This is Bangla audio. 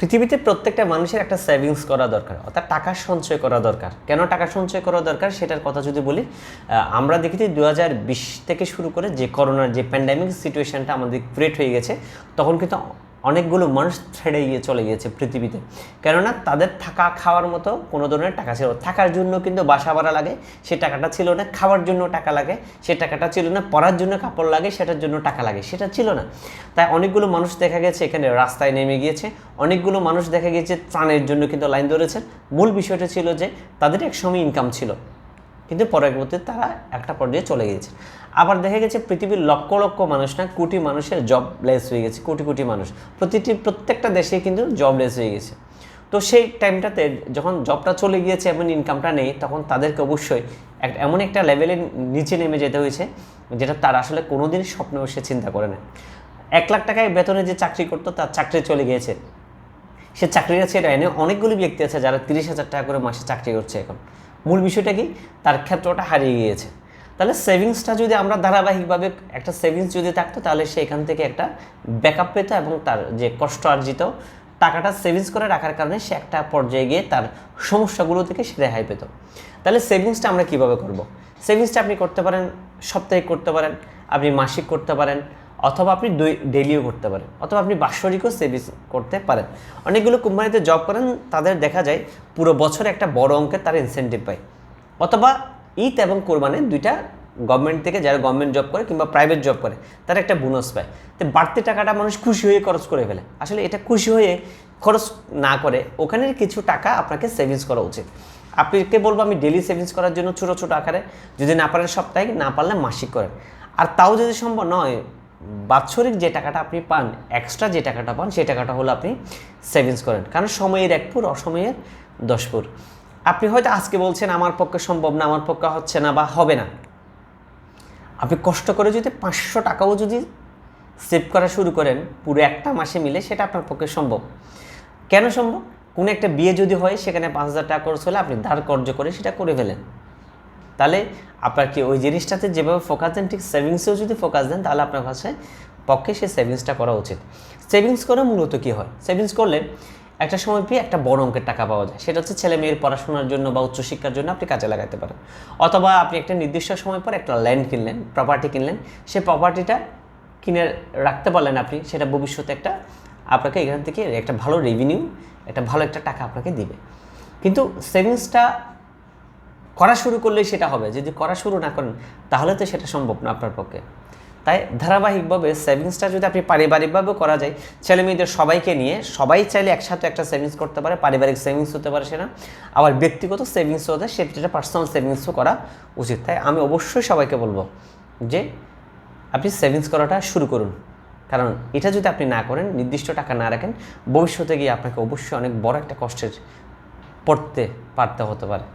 পৃথিবীতে প্রত্যেকটা মানুষের একটা সেভিংস করা দরকার, অর্থাৎ টাকা সঞ্চয় করা দরকার। কেন টাকা সঞ্চয় করা দরকার? সেটার কথা যদি বলি আমরা দেখেছি দু থেকে শুরু করে যে করোনার যে প্যান্ডামিক সিচুয়েশানটা আমাদের ক্রিয়েট হয়ে গেছে, তখন কিন্তু অনেকগুলো মানুষ ছেড়ে গিয়ে চলে গিয়েছে পৃথিবীতে। কেননা তাদের থাকা খাওয়ার মতো কোনো ধরনের টাকা ছিল। থাকার জন্য কিন্তু বাসা ভাড়া লাগে, সে টাকাটা ছিল না। খাওয়ার জন্য টাকা লাগে, সে টাকাটা ছিল না। পরার জন্য কাপড় লাগে, সেটার জন্য টাকা লাগে, সেটা ছিল না। তাই অনেকগুলো মানুষ দেখা গেছে এখানে রাস্তায় নেমে গিয়েছে। অনেকগুলো মানুষ দেখা গিয়েছে ত্রাণের জন্য কিন্তু লাইন ধরেছেন। মূল বিষয়টা ছিল যে তাদের এক সময় ইনকাম ছিল। কিন্তু পরবর্তীতে তারা একটা পর্যায়ে চলে গিয়েছে। আবার দেখা গেছে পৃথিবীর লক্ষ লক্ষ মানুষ না, কোটি মানুষের জবলেস হয়ে গেছে, কোটি কোটি মানুষ। প্রতিটি, প্রত্যেকটা দেশে কিন্তু জবলেস হয়ে গেছে। তো সেই টাইমটাতে যখন জবটা চলে গিয়েছে এবং ইনকামটা নেই, তখন তাদেরকে অবশ্যই এক, এমন একটা লেভেলের নিচে নেমে যেতে হয়েছে, যেটা তারা আসলে কোনোদিন স্বপ্নেও সে চিন্তা করে না। এক লাখ টাকায় বেতনে যে চাকরি করতো, তার চাকরি চলে গিয়েছে। সে চাকরিটা ছেড়ে এনে অনেকগুলি ব্যক্তি আছে যারা তিরিশ হাজার টাকা করে মাসে চাকরি করছে এখন। মূল বিষয়টা কি? তার ক্ষেত্রটা হারিয়ে গিয়েছে। তাহলে সেভিংসটা যদি আমরা ধারাবাহিকভাবে একটা সেভিংস যদি থাকতো, তাহলে সে এখান থেকে একটা ব্যাকআপ পেত এবং তার যে কষ্ট অর্জিত টাকাটা সেভিংস করে রাখার কারণে সে একটা পর্যায়ে গিয়ে তার সমস্যাগুলো থেকে সে রেহাই পেত। তাহলে সেভিংসটা আমরা কীভাবে করব? সেভিংসটা আপনি করতে পারেন সাপ্তাহিক করতে পারেন, আপনি মাসিক করতে পারেন অথবা আপনি ডেলিও করতে পারেন, অথবা আপনি বাৎসরিকও সেভিংস করতে পারেন। অনেকগুলো কোম্পানিতে জব করেন, তাদের দেখা যায় পুরো বছরে একটা বড় অঙ্কের তারা ইনসেন্টিভ পায়। অথবা ঈদ এবং কোরবানি দুইটা গভর্নমেন্ট থেকে যারা গভর্নমেন্ট জব করে কিংবা প্রাইভেট জব করে, তারা একটা বোনাস পায়। তো বাড়তি টাকাটা মানুষ খুশি হয়ে খরচ করে ফেলে। আসলে এটা খুশি হয়ে খরচ না করে ওখানের কিছু টাকা আপনাকে সেভিংস করা উচিত। আপনাকে বলব আমি ডেলি সেভিংস করার জন্য ছোটো ছোটো আকারে যদি না পারেন সপ্তাহে, না পারলে মাসিক করেন। আর তাও যদি সম্ভব নয় বাৎসরিক যে টাকাটা আপনি পান এক্সট্রা যে টাকাটা পান, সেই টাকাটা হলো আপনি সেভিংস করেন। কারণ সময়ের এক পুর, অসময়ের দশ পুর। আপনি হয়তো আজকে বলছেন, আমার পক্ষে সম্ভব না, আমার পক্ষে হচ্ছে না বা হবে না। আপনি কষ্ট করে যদি পাঁচশো টাকাও যদি সেভ করা শুরু করেন, পুরো একটা মাসে মিলে সেটা আপনার পক্ষে সম্ভব। কেন সম্ভব? কোনো একটা বিয়ে যদি হয়, সেখানে পাঁচ হাজার টাকা খরচ হলে আপনি ধার কর্য করে সেটা করে ফেলেন। তাহলে আপনার কি ওই জিনিসটাতে যেভাবে ফোকাস দেন, ঠিক সেভিংসেও যদি ফোকাস দেন, তাহলে আপনার কাছে পক্ষে সেই সেভিংসটা করা উচিত। সেভিংস করে মূলত কী হয়? সেভিংস করলে একটা সময় পেয়ে একটা বড় অঙ্কের টাকা পাওয়া যায়। সেটা হচ্ছে ছেলে মেয়ের পড়াশোনার জন্য বা উচ্চশিক্ষার জন্য আপনি কাজে লাগাতে পারেন। অথবা আপনি একটা নির্দিষ্ট সময় পর একটা ল্যান্ড কিনলেন প্রপার্টি কিনলেন সেই প্রপার্টিটা কিনে রাখতে পারলেন আপনি, সেটা ভবিষ্যতে একটা আপনাকে এখান থেকে একটা ভালো রেভিনিউ একটা ভালো একটা টাকা আপনাকে দিবে। কিন্তু সেভিংসটা করা শুরু করলেই সেটা হবে। যদি করা শুরু না করেন, তাহলে তো সেটা সম্ভব না আপনার পক্ষে। তাই ধারাবাহিকভাবে সেভিংসটা যদি আপনি পারিবারিকভাবে করা যায় ছেলে মেয়েদের সবাইকে নিয়ে সবাই চাইলে একসাথে একটা সেভিংস করতে পারে, পারিবারিক সেভিংস হতে পারে সেটা। আবার ব্যক্তিগত সেভিংস হতে, সেটা পার্সোনাল সেভিংসও করা উচিত। তাই আমি অবশ্যই সবাইকে বলব যে, আপনি সেভিংস করাটা শুরু করুন। কারণ এটা যদি আপনি না করেন, নির্দিষ্ট টাকা না রাখেন, ভবিষ্যতে গিয়ে আপনাকে অবশ্যই অনেক বড় একটা কষ্টের পড়তে পারতে হতে পারে।